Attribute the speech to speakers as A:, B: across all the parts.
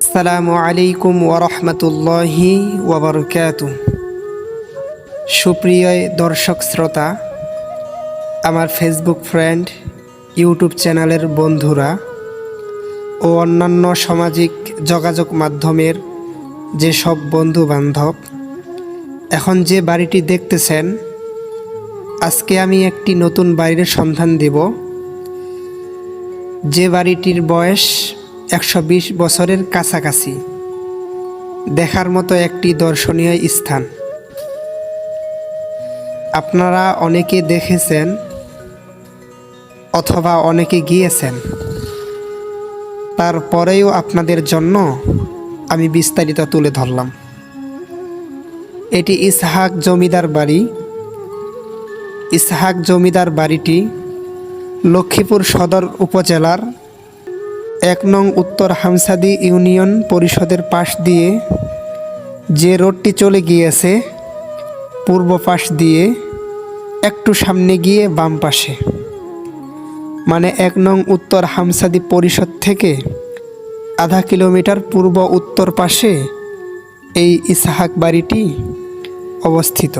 A: আসসালামু আলাইকুম ওরহমতুল্লাহি ওবরকাত সুপ্রিয় দর্শক শ্রোতা, আমার ফেসবুক ফ্রেন্ড ইউটিউব চ্যানেলের বন্ধুরা ও অন্যান্য সামাজিক যোগাযোগ মাধ্যমের যেসব বন্ধু বান্ধব এখন যে বাড়িটি দেখতেছেন, আজকে আমি একটি নতুন বাড়ির সন্ধান দেব। যে বাড়িটির বয়স একশো বিশ বছরের কাছাকাছি। দেখার মতো একটি দর্শনীয় স্থান। আপনারা অনেকে দেখেছেন অথবা অনেকে গিয়েছেন। তারপরেও আপনাদের জন্য আমি বিস্তারিত তুলে ধরলাম। এটি ইসহাক জমিদার বাড়ি। ইসহাক জমিদার বাড়িটি লক্ষ্মীপুর সদর উপজেলার এক নং উত্তর হামসাদি ইউনিয়ন পরিষদের পাশ দিয়ে যে রোডটি চলে গিয়েছে, পূর্ব পাশ দিয়ে একটু সামনে গিয়ে বাম পাশে। মানে এক নং উত্তর হামসাদি পরিষদ থেকে আধা কিলোমিটার পূর্ব উত্তর পাশে এই ইসাহাক বাড়িটি অবস্থিত।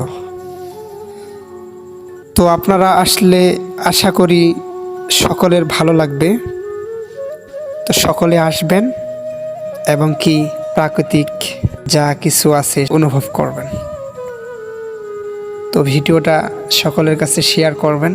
A: তো আপনারা আসলে আশা করি সকলের ভালো লাগবে। তো সকলে আসবেন এবং কি প্রাকৃতিক যা কিছু আছে অনুভব করবেন। তো ভিডিওটা সকলের কাছে শেয়ার করবেন।